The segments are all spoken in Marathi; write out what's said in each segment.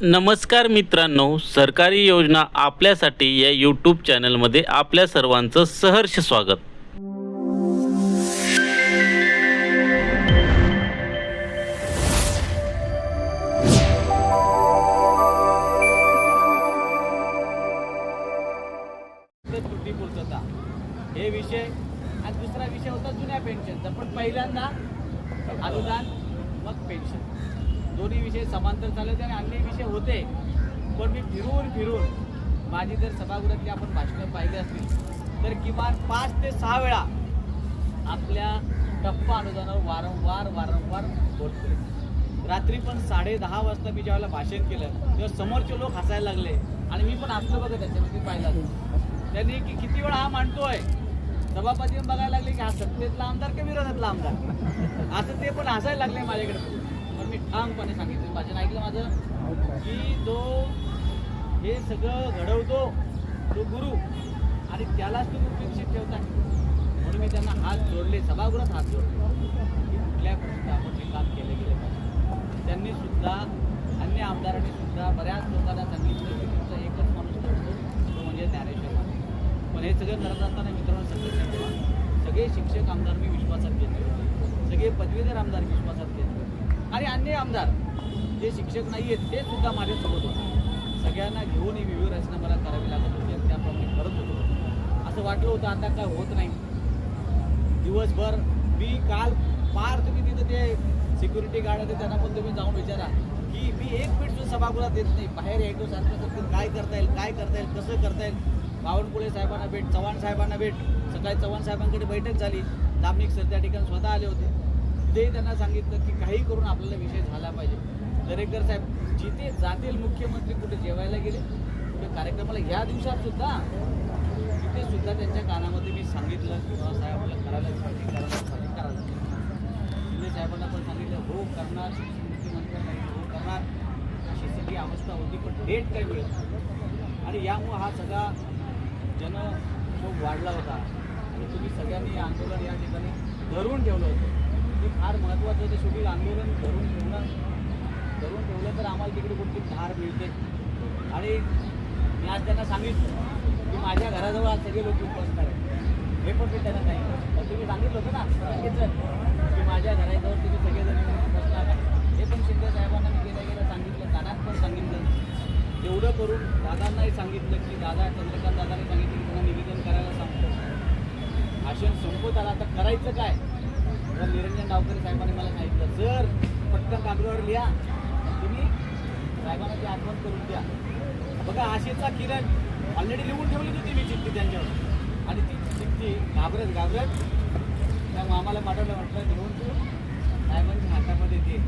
नमस्कार मित्रांनो सरकारी योजना आपल्यासाठी या यूट्यूब चॅनलमध्ये आपल्या सर्वांचं सहर्ष स्वागत. हे विषय आणि दुसरा विषय होता जुन्या पेन्शनचा पण पहिल्यांदा अनुदान मग पेन्शन दोन्ही विषय समांतर चालत आणि अन्य विषय होते. पण मी फिरून फिरून माझी जर सभागृहातली आपण भाषणं पाहिली असतील तर किमान पाच ते सहा वेळा आपल्या टप्पा अनुदानावर वारंवार वारंवार बोलतो रात्री पण साडे दहा वाजता मी ज्यावेळेला भाषण केलं तेव्हा समोरचे लोक हसायला लागले. आणि मी पण हसलो बघा त्याच्यामध्ये पाहिला त्यांनी की किती वेळा हा मांडतोय सभापती बघायला लागले की हा सत्तेतला आमदार की विरोधातला आमदार? असं ते पण हसायला लागले माझ्याकडे. तर मी ठामपणे सांगितलं. भाषण ऐकलं माझं. की जो हे सगळं घडवतो तो गुरु आणि त्यालाच तुम्ही उपेक्षित ठेवता म्हणून मी त्यांना हात जोडले सभागृहात हात जोडले. की कुठल्या गोष्टी आपण हे काम केले गेले पाहिजे. त्यांनी सुद्धा अन्य आमदारांनी सुद्धा बऱ्याच लोकांना सांगितलं की तुमचा एकच माणूस घडतो तो म्हणजे ज्ञानेश्वर पण हे सगळं करत असताना मित्रांनो सगळे सगळे शिक्षक आमदार मी विश्वासात घेतले होते. सगळे पदवीधर आमदार विश्वासात घेतले आणि अन्य आमदार जे शिक्षक नाही आहेत ते सुद्धा माझ्यासोबत होते. सगळ्यांना घेऊन ही विविध रचना मला करावी लागत होती आणि त्याप्रमाणे करत होतो. असं वाटलं होतं आता काय होत नाही. दिवसभर मी काल पार तुम्ही तिथं ते सिक्युरिटी गार्ड होते त्यांना पण तुम्ही जाऊन विचारा. की मी एक मिनिट सुद्धा सभागृहात येत नाही. बाहेर यायचो सांगतो काय करता येईल काय करता येईल कसं करता येईल. बावनकुळे साहेबांना भेट चव्हाण साहेबांना भेट. सकाळी चव्हाण साहेबांकडे बैठक झाली. दामनिक सर त्या ठिकाणी स्वतः आले होते. ते त्यांना सांगितलं की काही करून आपल्याला विषय झाला पाहिजे. दरेकर साहेब जिथे जातील मुख्यमंत्री कुठे जेवायला गेले कुठे कार्यक्रमाला ह्या दिवसात सुद्धा तिथे सुद्धा त्यांच्या कानामध्ये मी सांगितलं की बाबा साहेब आपल्याला करायला पाहिजे करायला पाहिजे करायला शिंदे साहेबांना पण सांगितलं हो करणार शिक्षण मुख्यमंत्र्यांना हो करणार. अशी सगळी अवस्था होती पण डेट काही मिळत आणि यामुळं हा सगळा जनक्षोभ वाढला होता. आणि तुम्ही सगळ्यांनी आंदोलन या ठिकाणी धरून ठेवलं होतं. हे फार महत्त्वाचं ते शेवटी आंदोलन धरून ठेवणं धरून ठेवलं तर आम्हाला तिकडे कुठली धार मिळते. आणि मी आज त्यांना सांगितलं की माझ्या घराजवळ आज सगळे लोक उपस्थित आहेत. हे पण मी त्यांना सांगितलं. तर तुम्ही सांगितलं होतं ना सांगितलं की माझ्या घराजवळ तुम्ही सगळेजण बसणार हे पण शिंदे साहेबांना मी गेल्या गेल्या सांगितलं कानात पण सांगितलं. एवढं करून दादांनाही सांगितलं की दादा चंद्रकांत दादाने सांगितलं की त्यांना निवेदन करायला सांगतो. भाषण संपत आलं आता करायचं काय? गावकरी साहेबांनी मला सांगितलं जर पटकन कागदावर लिहा. तुम्ही साहेबांना ती आठवण करून द्या. बघा आशेचा किरण ऑलरेडी लिहून ठेवली होती मी चिठ्ठी त्यांच्यावर. आणि ती चिठ्ठी घाबरत घाबरत त्या मामाला पाठवलं म्हटलं लिहून तू साहेबांच्या हातामध्ये ते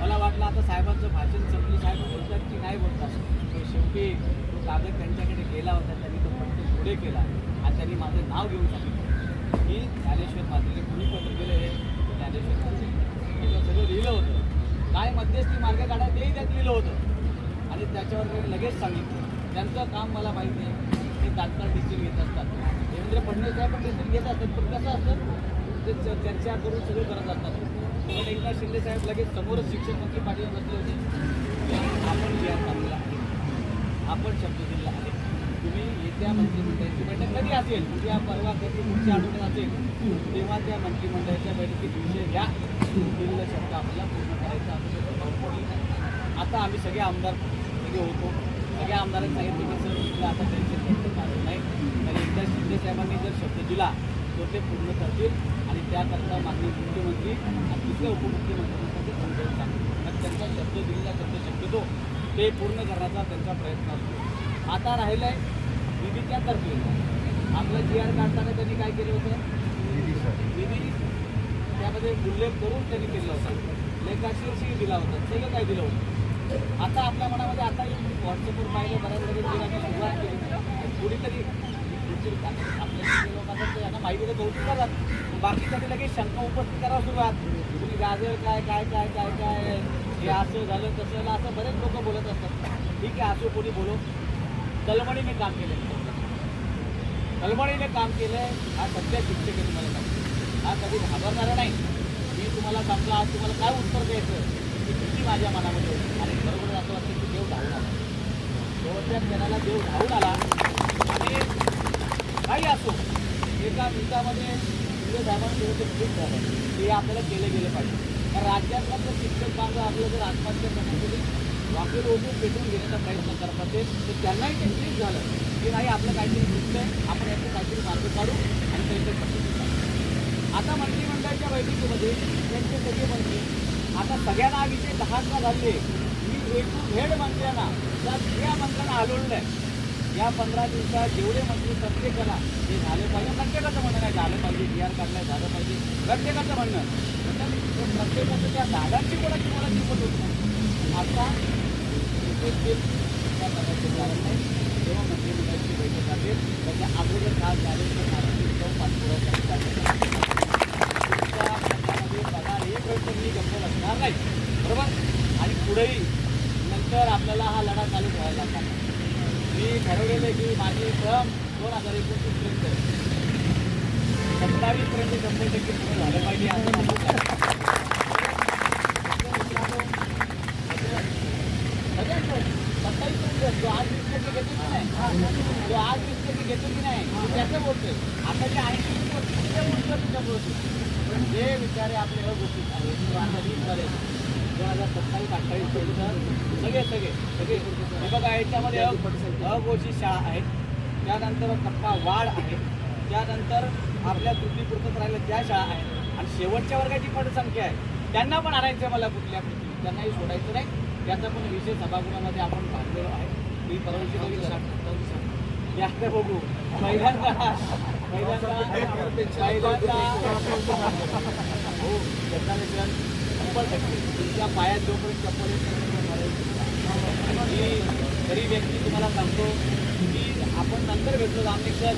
मला वाटलं आता साहेबांचं भाषण संपलं. साहेब बोलतात की नाही बोलतात. पण शेवटी तो कागद त्यांच्याकडे गेला होता. त्यांनी तो पटकन पुढे केला. आणि त्यांनी माझं नाव घेऊन सांगितलं. की ज्ञानेश्वर मात्रेने कुणी पत्र दिलं हे ज्ञानेश्वर मात्रे त्याच्यावर सगळं लिहिलं होतं काय मध्यस्थी मार्ग काढा तेही त्यात लिहिलं होतं आणि त्याच्यावर मी लगेच सांगितलं त्यांचं काम मला माहिती आहे ते तात्काळ डिसिजन घेत असतात देवेंद्र फडणवीस साहेब पण डिसिजन घेत असतात पण कसं असतं ते च- चर्चा करून सगळं करत असतात पण एकदा शिंदे साहेब लगेच समोरच शिक्षण मंत्री पाटील बसले होते आपण जे चांगला आपण शब्द दिला. आहे त्या मंत्रिमंडळाची बैठक कधी असेल? उद्या परवा कधी? पुढच्या आठवड्यात असेल? तेव्हा त्या मंत्रिमंडळाच्या बैठकीत विषय घ्या. दिलेला शब्द आपल्याला पूर्ण करायचा असेल आता आम्ही सगळे आमदार सगळे होतो. सगळ्या आमदारांनी सांगितलं की सर तिथलं आता टेन्शन घ्यायचं कारण नाही. तर एकदा शिंदे साहेबांनी जर शब्द दिला तर ते पूर्ण करतील आणि त्याकरता माननीय मुख्यमंत्री आणि दुसऱ्या उपमुख्यमंत्र्यांसाठी समजावून सांगतील. त्यांचा शब्द दिलेला शब्द शक्यतो ते पूर्ण करण्याचा त्यांचा प्रयत्न असतो. आता राहिलं आहे निधीच्या तरतुदी आपलं जी आर काढताना त्यांनी काय केलं होतं? निधी त्यामध्ये उल्लेख करून त्यांनी केला होता. लेखाशीर्षी दिला होता. सगळं काय दिलं होतं? आता आपल्या मनामध्ये आता व्हॉट्सअपवर पाहिलं बऱ्याच वेळेस सुरुवात केली. कुणीतरी आपल्या जे लोक असतात ते यांना माहिती तर कौतुक करतात. बाकीसाठी लगेच शंका उपस्थित करावं सुरुवात. तुम्ही गाजर काय काय काय काय काय हे असं झालं तसं झालं असं बरेच लोक बोलत असतात. ठीक आहे असं कोणी बोलो तलमणीने काम केलं कलमणीने काम केलं हा सध्या शिक्षक आहे तुम्हाला सांगतो. हा कधी घाबरणारा नाही. मी तुम्हाला सांगला आज तुम्हाला काय उत्तर द्यायचं की किती माझ्या मनामध्ये होती. आणि बरोबर असं वाटतं की देव धावून आला. शेवटच्या क्षणाला देव धावून आला. आणि काही असो एका मिनिटामध्ये शिंदे साहेबांनी जेव्हा ते ठीक झालं ते आपल्याला केलं गेलं पाहिजे. कारण राज्यातला जर शिक्षक बांधव आपलं जर आत्महत्या करण्यासाठी बाकी ओढून भेटून घेण्याचा प्रयत्न करत असेल तर त्यांनाही ते क्लिक झालं. की नाही आपलं काहीतरी दिसतंय आपण याचे काहीतरी मार्ग काढू आणि त्यांचे पद्धती आता मंत्रिमंडळाच्या बैठकीमध्ये त्यांचे सगळे मंत्री आता सगळ्यांना हा विषय दहाचा झाले मी ए टू झेड मंत्र्यांना त्या सगळ्या मंत्र्यांना हलवलं आहे या पंधरा दिवसात जेवढे मंत्री प्रत्येकाला हे झालं पाहिजे. प्रत्येकाचं म्हणणं नाही झालं पाहिजे डी आर काढलाय झालं पाहिजे. प्रत्येकाचं म्हणणं. प्रत्येकाचं त्या दादांची कोणाची कोणाची किंमत होत. नाही आता एकूण बिल त्या पदाचे कारण नाही जेव्हा मंत्रिमंडळाची बैठक असेल त्याच्या अगोदर काय झाले तर नागरिक जाऊन पाठपुरावा करतात पगार एक वेळ मी गप्प असणार नाही बरोबर आणि पुढेही नंतर आपल्याला हा लढा चालू ठेवायला लागणार मी ठरवलेलं आहे की माझी टर्म दोन हजार एकोणतीसपर्यंत सत्तावीसपर्यंत शंभर टक्के पूर्ण झालं पाहिजे. असं माझं सत्तावीसपर्यंत आज वीस घेतो की नाही? तो आज वीस घेतो की नाही? मी त्याचं बोलतोय. आता जे ऐंशी बोलतो तुझ्या बोलतो जे विचारे आपले गोष्टी आहेत किंवा आता वीसमध्ये दोन हजार सत्तावीस अठ्ठावीस पर्यंत सगळे सगळे सगळे. हे बघा याच्यामध्ये अ- अघोषित शाळा आहेत. त्यानंतर टप्पा वाढ आहे. त्यानंतर आपल्या त्रुटीपुरतं राहिल्या त्या शाळा आहेत. आणि शेवटच्या वर्गाची पण संख्या आहे. त्यांना पण आणायचं आहे मला कुठल्या त्यांनाही सोडायचं नाही. याचा पण विषय सभागृहामध्ये आपण पाहिलेलो आहे. मी परवानगी बघू. पहिल्यांदा पहिल्यांदा हो दत्तानेश्वर पायात जोपर्यंत चप्पल ही गरीब व्यक्ती तुम्हाला सांगतो की आपण नंतर भेटलो सर